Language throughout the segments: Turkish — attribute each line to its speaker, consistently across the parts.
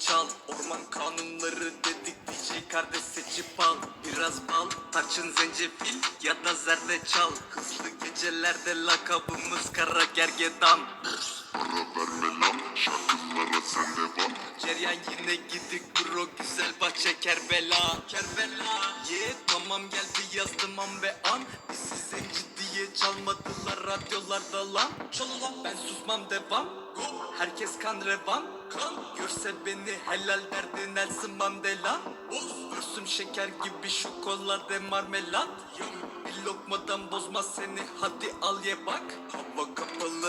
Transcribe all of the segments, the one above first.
Speaker 1: çal. Orman kanunları dedik DJ kardeş seçip al Biraz bal tarçın zencefil ya da zerdeçal Hızlı gecelerde lakabımız kara gergedan.
Speaker 2: Ara verme lan şarkılara sen devam
Speaker 1: Ceryan yine gidik bro güzel bahçe Kerbela. Kerbela. Ye tamam geldi yazdım an ve an. Zenci diye çalmadılar radyolarda lan. Çal ulan ben susmam devam. Herkes kan revan. Kan. Görse beni helal derdi Nelson Mandela. Görsüm şeker gibi şokolade marmelat. Bir lokmadan bozmaz seni hadi al ye bak. Hava kapalı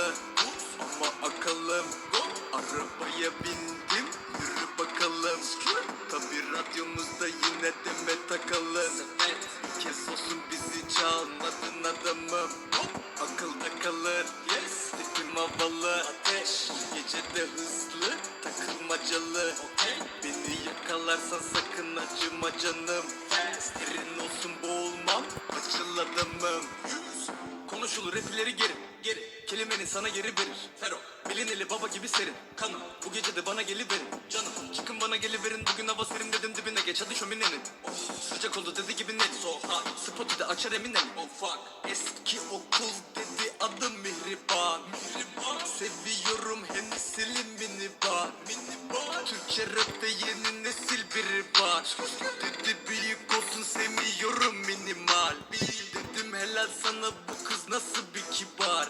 Speaker 1: da açar eminem Oh fuck. Eski okul dedi adım Mihriban. Mihriban. Seviyorum Hennessy'li minibar Minibar Türkçe rapte yeni nesil biri var Dedi büyük olsun sevmiyorum minimal. Dedim helal sana bu kız nasıl bir kibar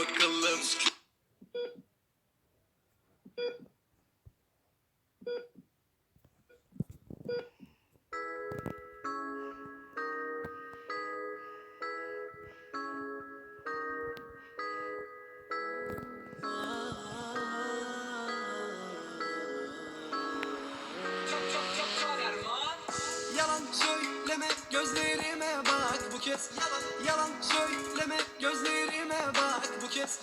Speaker 1: bakalım.
Speaker 3: Yalan söyleme gözlerime bak. Bu kez yalan Yalan söyleme gözlerime bak bu kez.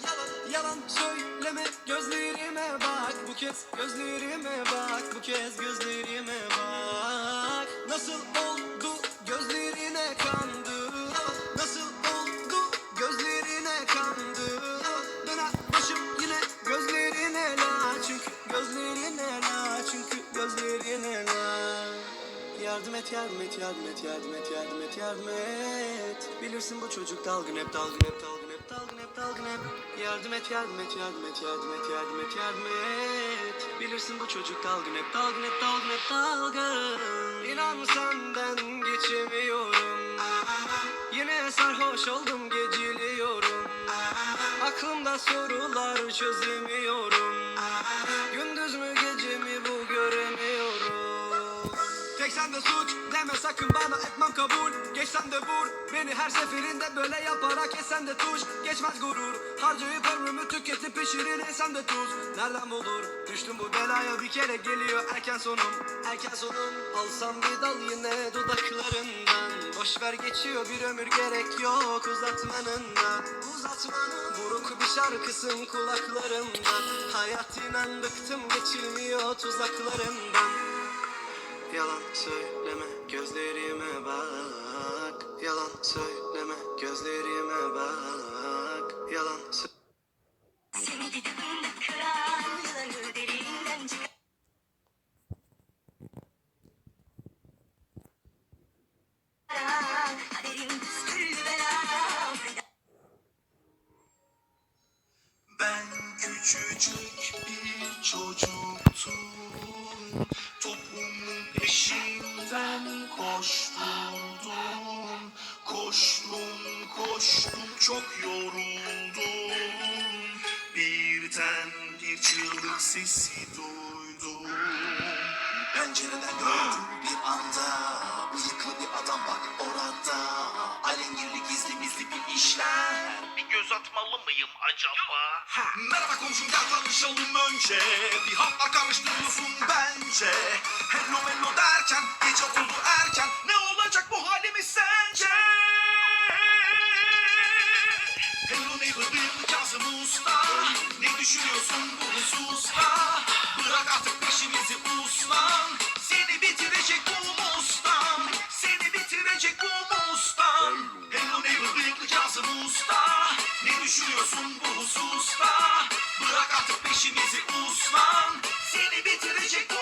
Speaker 3: Yalan Yalan söyleme. Gözlerime bak bu kez. Gözlerime bak bu kez. Gözlerime bak. Nasıl oldu? Gözlerine et, yardım et, yardım et, yardım et, yardım et, yardım et. Bilirsin bu çocuk dalgın hep, dalgın hep, dalgın hep, dalgın hep, dalgın hep. Yardım et, yardım et, yardım et, yardım et, yardım et, yardım et. Bilirsin bu çocuk dalgın hep, dalgın hep, dalgın hep, dalgın. İnan senden geçemiyorum. Yine sarhoş oldum geciliyorum. Aklımda sorular çözemiyorum. Gündüz Sende suç deme sakın bana etmem kabul. Geçsen de vur beni her seferinde böyle yaparak esen de tuş Geçmez gurur. Harcayıp ömrümü tüketip pişirin esen de tuz. Nereden bulur? Düştüm bu belaya bir kere geliyor erken sonum. Erken sonum alsam bir dal yine dudaklarından. Boş ver geçiyor bir ömür gerek yok uzatmanından. Uzatmanın buruk bir şarkısın kulaklarımda Hayat inan bıktım geçilmiyor tuzaklarından Yalan söyleme gözlerime bak. Yalan söyleme gözlerime bak. Yalan söyleme
Speaker 2: bir
Speaker 4: çığlık sesi duydum. Pencereden gördüm bir anda. Bıyıklı bir adam bak orada. Alengirli gizli gizli bir işler.
Speaker 5: Bir göz atmalı mıyım acaba?
Speaker 4: Ha, Merhaba komşum gel tanışalım önce. Bir hatlar karıştırıyorsun bence. Hello mello derken gece oldu erken. Ne olacak bu halimiz sence? Bıyıklı Kazım Usta. Ne düşünüyorsun bu hususta? Bırak artık peşimizi uslan Seni bitirecek bu mustan Seni bitirecek bu mustan Hello neighbor bıyıklı Kazım Usta? Ne düşünüyorsun bu hususta? Bırak artık peşimizi uslan Seni bitirecek bu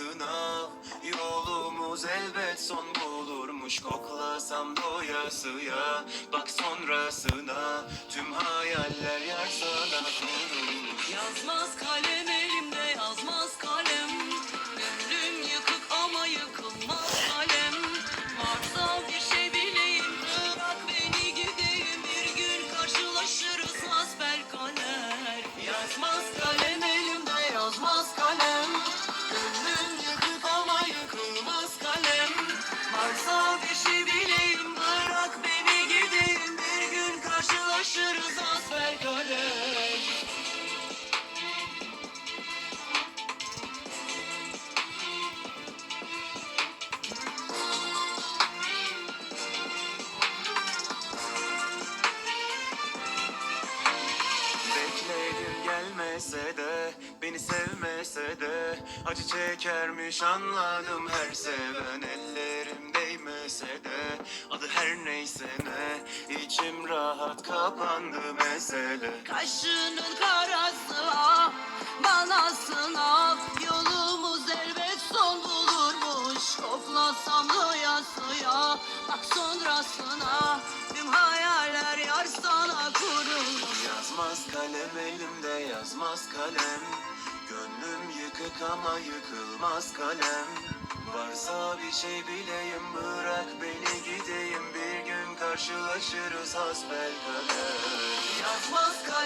Speaker 6: sınav Yolumuz elbet son bulurmuş. Koklasam doyasıya Bak sonrasına. Tüm hayaller yar sana
Speaker 7: Yazmaz kalem elimde yazmaz
Speaker 6: Acı çekermiş anladım her seven. Ellerim değmese de Adı her neyse ne. İçim rahat kapandı mesele.
Speaker 7: Kaşının karası ah bana sınav. Yolumuz elbet son bulurmuş. Koklasam doyasıya bak sonrasına. Tüm hayaller yar sana kurulmuş.
Speaker 6: Yazmaz kalem elimde yazmaz kalem Gönlüm yıkık ama yıkılmaz kalem. Varsa bir şey bileyim bırak beni gideyim. Bir gün karşılaşırız hasbel kader.
Speaker 7: Yazmaz kalem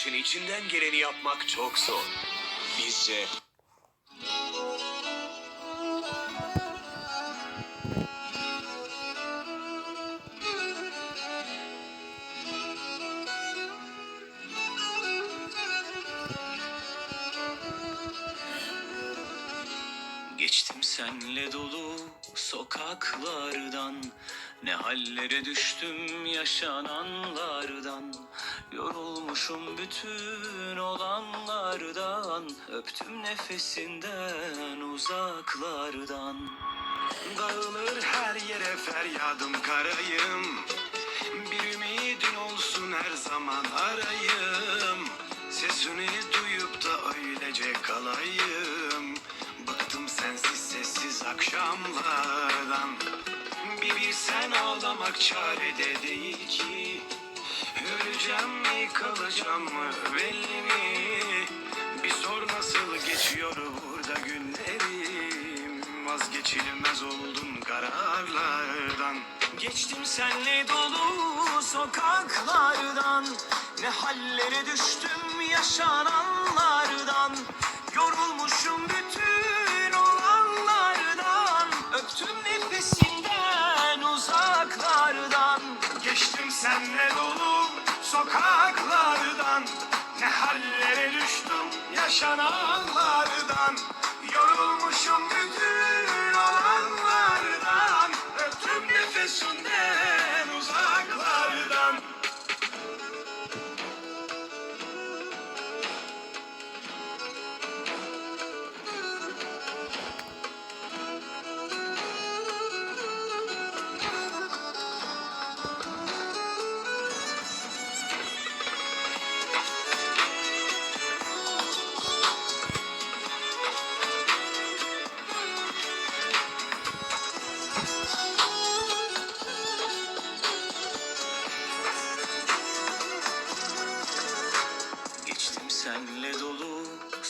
Speaker 5: için içinden geleni yapmak çok zor. Bizce.
Speaker 6: Geçtim senle dolu sokaklardan. Ne hallere düştüm yaşananlardan Yorulmuşum bütün olanlardan Öptüm nefesinden uzaklardan. Dağılır her yere feryadım karayım. Bir ümidin olsun her zaman arayım. Sesini duyup da öylece kalayım. Bıktım sensiz sessiz akşamlardan. Bir bilsen ağlamak çarede değil ki Öleceğim mi kalacağım mı belli mi? Bir sor nasıl geçiyor burada günlerim. Vazgeç
Speaker 8: kararlardan. Geçtim senle dolu sokaklardan. Ne hallere düştüm yaşananlardan. Yorulmuşum bütün olanlardan. Öptüm nefesinden senle dolu sokaklardan Ne hallere düştüm yaşananlardan. Yorulmuşum bütün olanlardan Öptüm nefesinden uzaklardan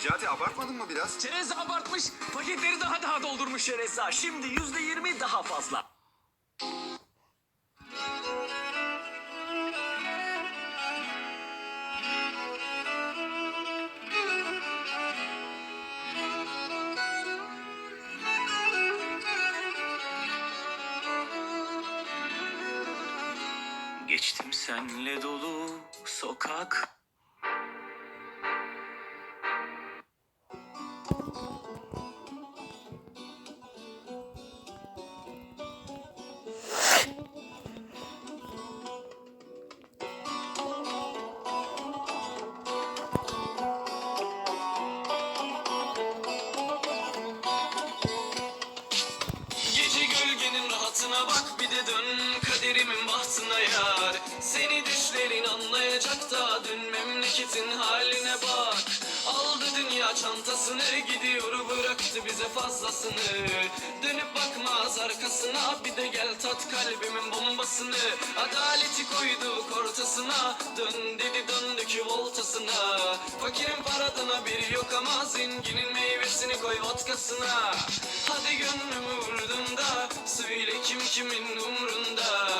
Speaker 9: Necati abartmadın mı biraz?
Speaker 8: Çerez abartmış, paketleri daha daha doldurmuş Çerez'a. Şimdi yüzde yirmi daha fazla. Bahtına yar. Seni düşlerin anlayacak da dün memleketin haline bak. Aldı dünya çantasını gidiyor bıraktı bize fazlasını. Dönüp bakmaz arkasına bir de gel tat kalbimin bombasını. Adaleti koyduk ortasına dön dedi döndük voltasına Fakirin paradan haberi yok ama zenginin meyvesini koy vodkasına. Hadi gönlümü vurdun da söyle kim kimin umrunda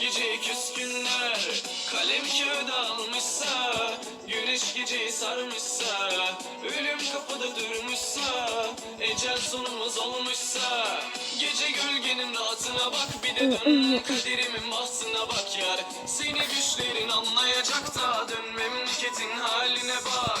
Speaker 8: Gece küskünler Kalem kağıda almışsa Güneş geceyi sarmışsa Ölüm kapıda durmuşsa Ecel sonumuz olmuşsa. Gece gölgenin rahatına bak Bir de dön. Kaderimin bahtına bak yar. Seni düşlerin anlayacak da Dön. Memleketin haline bak